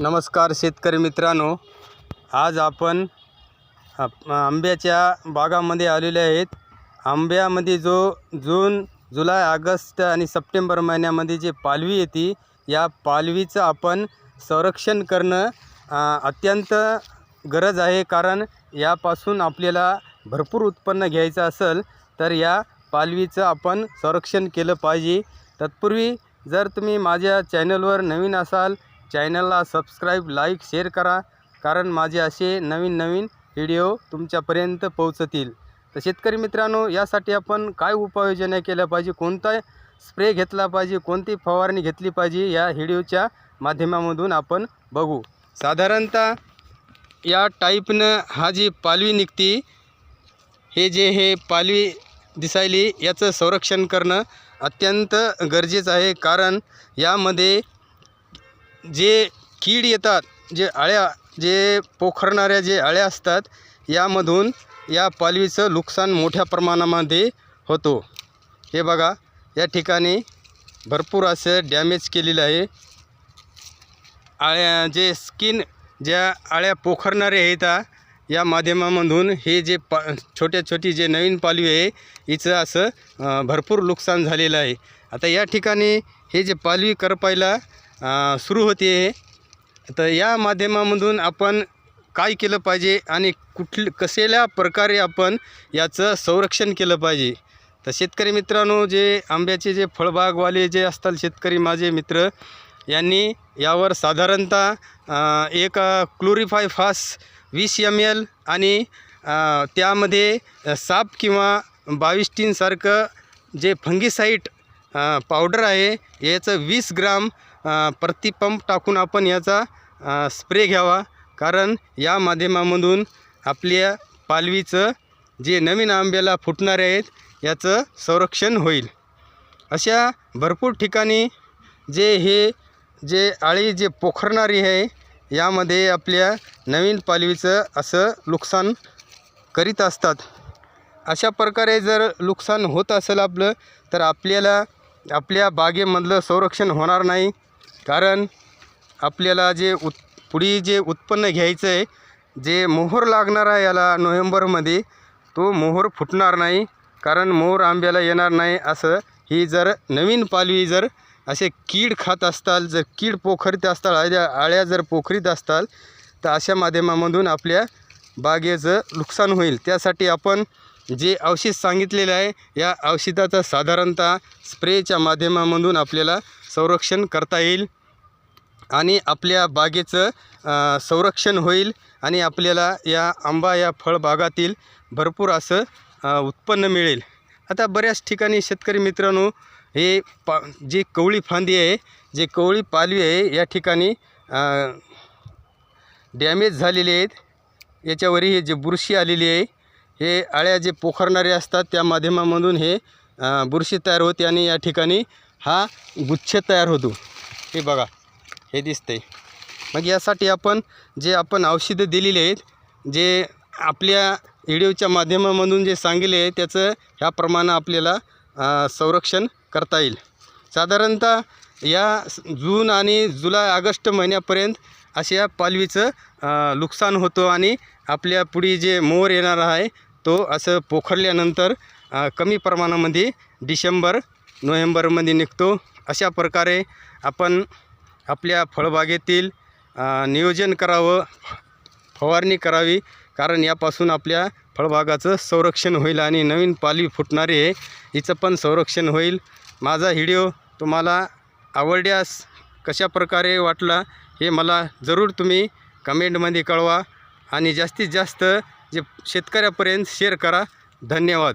नमस्कार शेतकरी मित्रांनो. आज आपण आप- आंब्याच्या बागामध्ये आलेले आहेत. आंब्यामध्ये जो जून जुलै ऑगस्ट आणि सप्टेंबर महिन्यामध्ये जे पालवी येते या पालवीचं आपण संरक्षण करणं अत्यंत गरज आहे. कारण यापासून आपल्याला भरपूर उत्पन्न घ्यायचं असेल तर या पालवीचं आपण संरक्षण केलं पाहिजे. तत्पूर्वी जर तुम्ही माझ्या चॅनलवर नवीन असाल चॅनलला सबस्क्राईब लाईक शेअर करा कारण माझे असे नवीन नवीन व्हिडिओ तुमच्यापर्यंत पोहोचतील. तर शेतकरी मित्रांनो यासाठी आपण काय उपाययोजना केल्या पाहिजे कोणता स्प्रे घेतला पाहिजे कोणती फवारणी घेतली पाहिजे या व्हिडिओच्या माध्यमामधून आपण बघू. साधारणतः या टाईपनं हा जी पालवी निघती हे जे हे पालवी दिसायली याचं संरक्षण करणं अत्यंत गरजेचं आहे कारण यामध्ये जे कीड येतात जे अळ्या जे पोखरणाऱ्या जे अळ्या असतात यामधून या पालवीचं नुकसान मोठ्या प्रमाणामध्ये होतो. हे बघा या ठिकाणी भरपूर असं डॅमेज केलेलं आहे. आळ्या जे स्किन ज्या आळ्या पोखरणारे आहेत या माध्यमामधून हे जे पा छोट्या छोटी जे नवीन पालवी आहे हिचं असं भरपूर नुकसान झालेलं आहे. आता या ठिकाणी हे जे पालवी करपायला सुरू होते. तर या माध्यमामधून आपण काय केलं पाहिजे आणि कुठल कसेल्या प्रकारे आपण याचं संरक्षण केलं पाहिजे? तर शेतकरी मित्रांनो जे आंब्याचे जे फळबागवाले जे असतात शेतकरी माझे मित्र यांनी यावर साधारणतः एक क्लोरीफाय फास वीस एम एल आणि त्यामध्ये साप किंवा बावीस टीनसारखं जे फंगिसाईट पावडर आहे याचं वीस ग्राम प्रतिपंप टाकून आपण याचा स्प्रे घ्यावा. कारण या माध्यमामधून आपल्या पालवीचं जे नवीन आंब्याला फुटणारे आहेत याचं संरक्षण होईल. अशा भरपूर ठिकाणी जे हे जे आळी जे पोखरणारी आहे यामध्ये आपल्या नवीन पालवीचं असं नुकसान करीत असतात. अशा प्रकारे जर नुकसान होत असेल आपलं तर आपल्याला आपल्या बागेमधलं संरक्षण होणार नाही. कारण आपल्याला जे उत् पुढे जे उत्पन्न घ्यायचं आहे जे मोहर लागणार आहे याला नोव्हेंबरमध्ये तो मोहर फुटणार नाही. कारण मोहर आंब्याला येणार नाही असं ही जर नवीन पालवी जर असे कीड खात असताल जर कीड पोखरीत असताल आळ्या आळ्या जर पोखरीत असताल तर अशा माध्यमामधून आपल्या बागेचं नुकसान होईल. त्यासाठी आपण जे औषध सांगितलेलं आहे या औषधाचं साधारणतः स्प्रेच्या माध्यमामधून आपल्याला संरक्षण करता येईल आणि आपल्या बागेचं संरक्षण होईल आणि आपल्याला या आंबा या फळबागातील भरपूर असं उत्पन्न मिळेल. आता बऱ्याच ठिकाणी शेतकरी मित्रांनो हे पा जी कवळी फांदी आहे जे कवळी पालवी आहे या ठिकाणी डॅमेज झालेले आहेत. याच्यावरही हे जे बुरशी आलेली आहे हे आळ्या जे पोखरणारे असतात त्या माध्यमामधून हे बुरशी तयार होते आणि या ठिकाणी हा गुच्छ तयार होतो. हे बघा हे दिसतंय. मग यासाठी आपण जे आपण औषधं दिलेली आहेत जे आपल्या व्हिडिओच्या माध्यमामधून जे सांगितले आहे त्याचं ह्याप्रमाणे आपल्याला संरक्षण करता येईल. साधारणतः या जून आणि जुलै ऑगस्ट महिन्यापर्यंत अशा पालवीचं नुकसान होतं आणि आपल्या पुढे जे मोर येणार आहे तो असं पोखरल्यानंतर कमी प्रमाणामध्ये डिसेंबर नोव्हेंबरमध्ये निघतो. अशा प्रकारे आपण आपल्या फळबागेतील नियोजन करावं फवारणी करावी. कारण यापासून आपल्या फळबागाचं संरक्षण होईल आणि नवीन पाली फुटणारी आहे हिचं पण संरक्षण होईल. माझा व्हिडिओ तुम्हाला आवडल्यास कशा प्रकारे वाटला हे मला जरूर तुम्ही कमेंटमध्ये कळवा. आणि जास्तीत जास्त जे शेतकऱ्यापर्यंत शेअर करा. धन्यवाद.